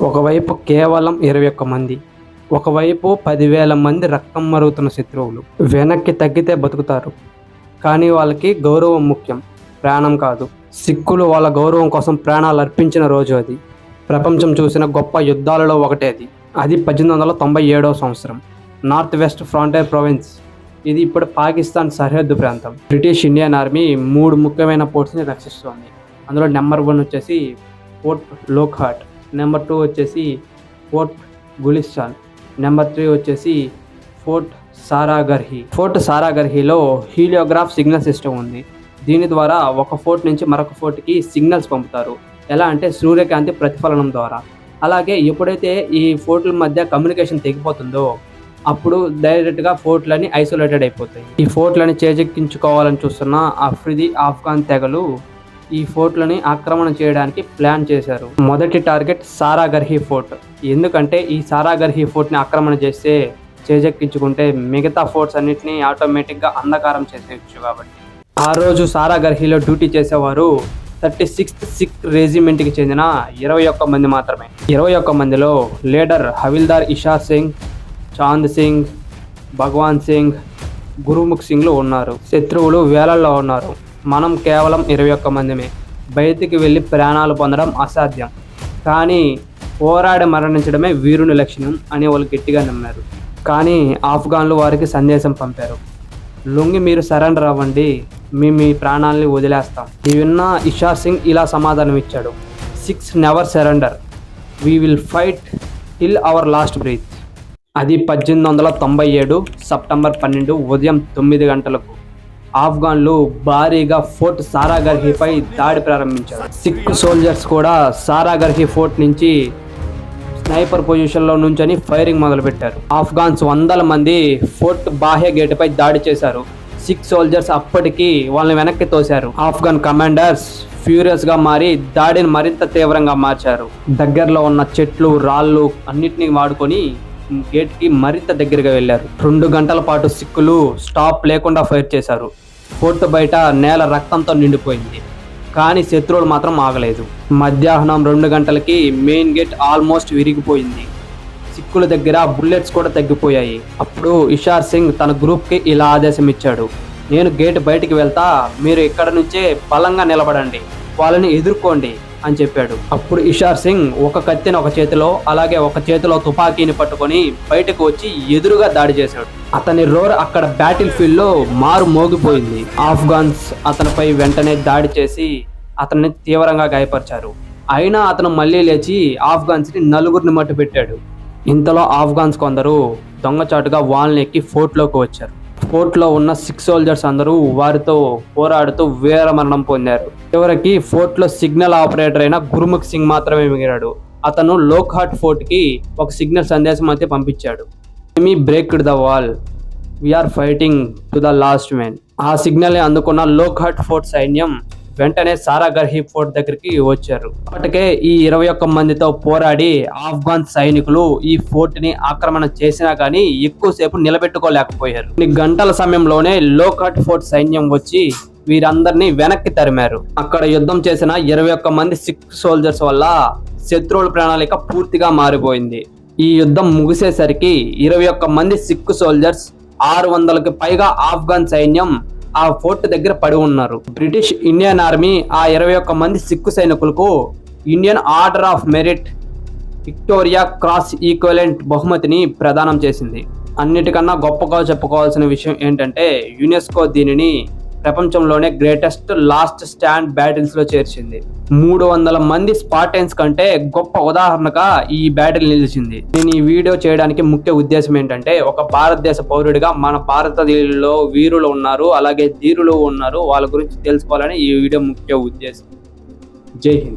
ఒకవైపు కేవలం ఇరవై ఒక్క మంది ఒకవైపు పదివేల మంది రక్తం మరుగుతున్న శత్రువులు. వెనక్కి తగ్గితే బతుకుతారు. కానీ వాళ్ళకి గౌరవం ముఖ్యం ప్రాణం కాదు. సిక్కులు వాళ్ళ గౌరవం కోసం ప్రాణాలు అర్పించిన రోజు అది. ప్రపంచం చూసిన గొప్ప యుద్ధాలలో ఒకటే అది. అది పద్దెనిమిది వందల తొంభై ఏడవ సంవత్సరం. North west frontier province. ఇది ఇప్పుడు పాకిస్తాన్ సరిహద్దు ప్రాంతం. బ్రిటిష్ ఇండియన్ ఆర్మీ మూడు ముఖ్యమైన పోర్ట్స్ని రక్షిస్తోంది. అందులో నెంబర్ వన్ వచ్చేసి పోర్ట్ లోక్హాట్ నెంబర్ టూ వచ్చేసి ఫోర్ట్ గులిస్తాన్. నెంబర్ త్రీ వచ్చేసి ఫోర్ట్ సారాగర్హి. ఫోర్ట్ సారాగర్హిలో హీలియోగ్రాఫ్ సిగ్నల్ సిస్టమ్ ఉంది. దీని ద్వారా ఒక ఫోర్ట్ నుంచి మరొక ఫోర్ట్కి సిగ్నల్స్ పంపుతారు. ఎలా అంటే సూర్యకాంతి ప్రతిఫలనం ద్వారా. అలాగే ఎప్పుడైతే ఈ ఫోర్ట్ల మధ్య కమ్యూనికేషన్ తెగిపోతుందో అప్పుడు డైరెక్ట్గా ఫోర్ట్లని ఐసోలేటెడ్ అయిపోతాయి. ఈ ఫోర్ట్లని చేజెక్కించుకోవాలని చూస్తున్న అఫ్రిది ఆఫ్ఘాన్ తెగలు ఈ ఫోర్ట్లని ఆక్రమణ చేయడానికి ప్లాన్ చేశారు. మొదటి టార్గెట్ సారాగర్హి ఫోర్ట్. ఎందుకంటే ఈ సారాగర్హి ఫోర్ట్ని ఆక్రమణ చేస్తే చేజెక్కించుకుంటే మిగతా ఫోర్ట్స్ అన్నిటిని ఆటోమేటిక్గా అంధకారం చేసేయచ్చు కాబట్టి. ఆ రోజు సారాగర్హిలో డ్యూటీ చేసేవారు థర్టీ సిక్స్త్ సిక్ రెజిమెంట్కి చెందిన ఇరవై ఒక్క మంది మాత్రమే. ఇరవై ఒక్క మందిలో లీడర్ హవిల్దార్ ఇషా సింగ్ చాంద్ సింగ్ భగవాన్ సింగ్ గురుముఖ్ సింగ్లు ఉన్నారు. శత్రువులు వేలల్లో ఉన్నారు. మనం కేవలం ఇరవై ఒక్క మందిమే. బయటికి వెళ్ళి ప్రాణాలు పొందడం అసాధ్యం. కానీ పోరాడి మరణించడమే వీరుని లక్షణం అని వాళ్ళు గట్టిగా నమ్మారు. కానీ ఆఫ్ఘన్లు వారికి సందేశం పంపారు. లొంగి మీరు సరెండర్ అవ్వండి. మేము మీ ప్రాణాలని వదిలేస్తాం ఈ విన్న ఇషార్ సింగ్ ఇలా సమాధానం ఇచ్చాడు. Sikhs never surrender. We will fight till our last breath అది పద్దెనిమిది వందల తొంభై ఏడు సెప్టెంబర్ పన్నెండు ఉదయం తొమ్మిది గంటలకు. ఆఫ్ఘన్లు భారీగా ఫోర్ట్ సారాగర్హిపై దాడి ప్రారంభించారు. సిక్ సోల్జర్స్ కూడా సారాగర్హి ఫోర్ట్ నుంచి స్నైపర్ పొజిషన్లో నుంచొని ఫైరింగ్ మొదలుపెట్టారు. ఆఫ్ఘాన్స్ వందల మంది ఫోర్ట్ బాహ్య గేటుపై దాడి చేశారు. సిక్ సోల్జర్స్ అప్పటికి వాళ్ళని వెనక్కి తోశారు. ఆఫ్ఘన్ కమాండర్స్ ఫ్యూరియస్గా మారి దాడిని మరింత తీవ్రంగా మార్చారు. దగ్గరలో ఉన్న చెట్లు రాళ్ళు అన్నిటినీ వాడుకొని గేట్కి మరింత దగ్గరగా వెళ్ళారు. రెండు గంటల పాటు సిక్కులు స్టాప్ లేకుండా ఫైర్ చేశారు. ఫోర్ట్ బయట నేల రక్తంతో నిండిపోయింది. కానీ శత్రువులు మాత్రం ఆగలేదు. మధ్యాహ్నం రెండు గంటలకి మెయిన్ గేట్ ఆల్మోస్ట్ విరిగిపోయింది. సిక్కుల దగ్గర బుల్లెట్స్ కూడా తగ్గిపోయాయి. అప్పుడు ఇషార్ సింగ్ తన గ్రూప్కి ఇలా ఆదేశం ఇచ్చాడు. నేను గేట్ బయటికి వెళ్తా మీరు ఇక్కడ నుంచే బలంగా నిలబడండి. వాళ్ళని ఎదుర్కోండి. అని చెప్పాడు. అప్పుడు ఇషార్ సింగ్ ఒక కత్తిని ఒక చేతిలో అలాగే ఒక చేతిలో తుపాకీని పట్టుకొని బయటకు వచ్చి ఎదురుగా దాడి చేశాడు. అతని రోర్ అక్కడ బ్యాటిల్ ఫీల్డ్లో మారు మోగిపోయింది. ఆఫ్ఘాన్స్ అతనిపై వెంటనే దాడి చేసి అతన్ని తీవ్రంగా గాయపరిచారు. అయినా అతను మళ్ళీ లేచి ఆఫ్ఘాన్స్ని నలుగురిని మట్టు పెట్టాడు ఇంతలో ఆఫ్ఘాన్స్ కొందరు దొంగచాటుగా వాళ్ళని ఎక్కి ఫోర్ట్లోకి వచ్చారు. ఫోర్ట్లో ఉన్న సిక్స్ సోల్జర్స్ అందరూ వారితో పోరాడుతూ వీర మరణం పొందారు. చివరికి ఫోర్ట్లో సిగ్నల్ ఆపరేటర్ అయిన గురుముఖ్ సింగ్ మాత్రమే మిగిలాడు. అతను లోక్హాట్ ఫోర్ట్కి ఒక సిగ్నల్ సందేశం అయితే పంపించాడు. మీ break the wall we're fighting to the last man ఆ సిగ్నల్ అందుకున్న లోక్హాట్ ఫోర్ట్ సైన్యం వెంటనే సారాగర్హి ఫోర్ట్ దగ్గరికి వచ్చారు. అప్పటికే ఈ ఇరవై ఒక్క మందితో పోరాడి ఆఫ్ఘాన్ సైనికులు ఈ ఫోర్ట్ని ఆక్రమణ చేసినా కానీ ఎక్కువసేపు నిలబెట్టుకోలేకపోయారు. కొన్ని గంటల సమయంలోనే లోకాట్ ఫోర్ట్ సైన్యం వచ్చి వీరందరినీ వెనక్కి తరిమారు. అక్కడ యుద్ధం చేసిన ఇరవై ఒక్క మంది సిక్ సోల్జర్స్ వల్ల శత్రువుల ప్రణాళిక పూర్తిగా మారిపోయింది. ఈ యుద్ధం ముగిసేసరికి ఇరవై ఒక్క మంది సిక్ సోల్జర్స్ ఆరు వందలకి పైగా ఆఫ్ఘాన్ సైన్యం ఆ ఫోర్ట్ దగ్గర పడి ఉన్నారు. బ్రిటిష్ ఇండియన్ ఆర్మీ ఆ ఇరవై ఒక్క మంది సిక్కు సైనికులకు Indian order of merit Victoria cross equivalent బహుమతిని ప్రదానం చేసింది. అన్నిటికన్నా గొప్పగా చెప్పుకోవాల్సిన విషయం ఏంటంటే యునెస్కో దీనిని ప్రపంచంలోనే గ్రేటెస్ట్ లాస్ట్ స్టాండ్ బ్యాటిల్స్లో చేర్చింది. మూడు వందల మంది స్పాటెన్స్ కంటే గొప్ప ఉదాహరణగా ఈ బ్యాటిల్ నిలిచింది. నేను ఈ వీడియో చేయడానికి ముఖ్య ఉద్దేశం ఏంటంటే ఒక భారతదేశ పౌరుడిగా మన భారతదేశంలో వీరులు ఉన్నారు అలాగే ధీరులు ఉన్నారు వాళ్ళ గురించి తెలుసుకోవాలని ఈ వీడియో ముఖ్య ఉద్దేశం. జై హింద్.